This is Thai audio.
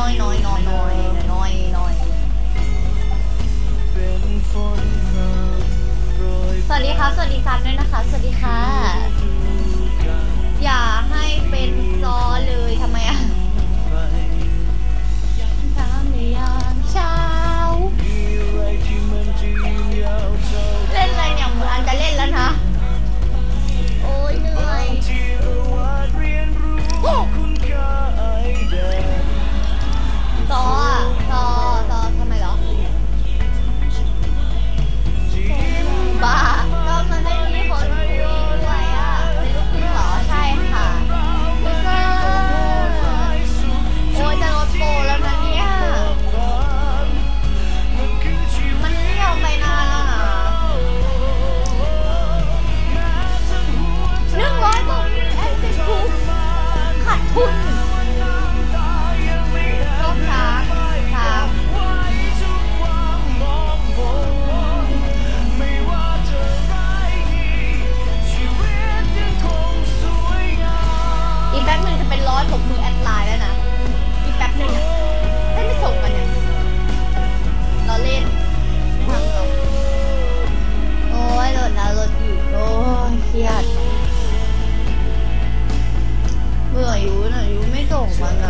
สวัสดีครับ สวัสดีซันด้วยนะคะ สวัสดีค่ะ 走嘛那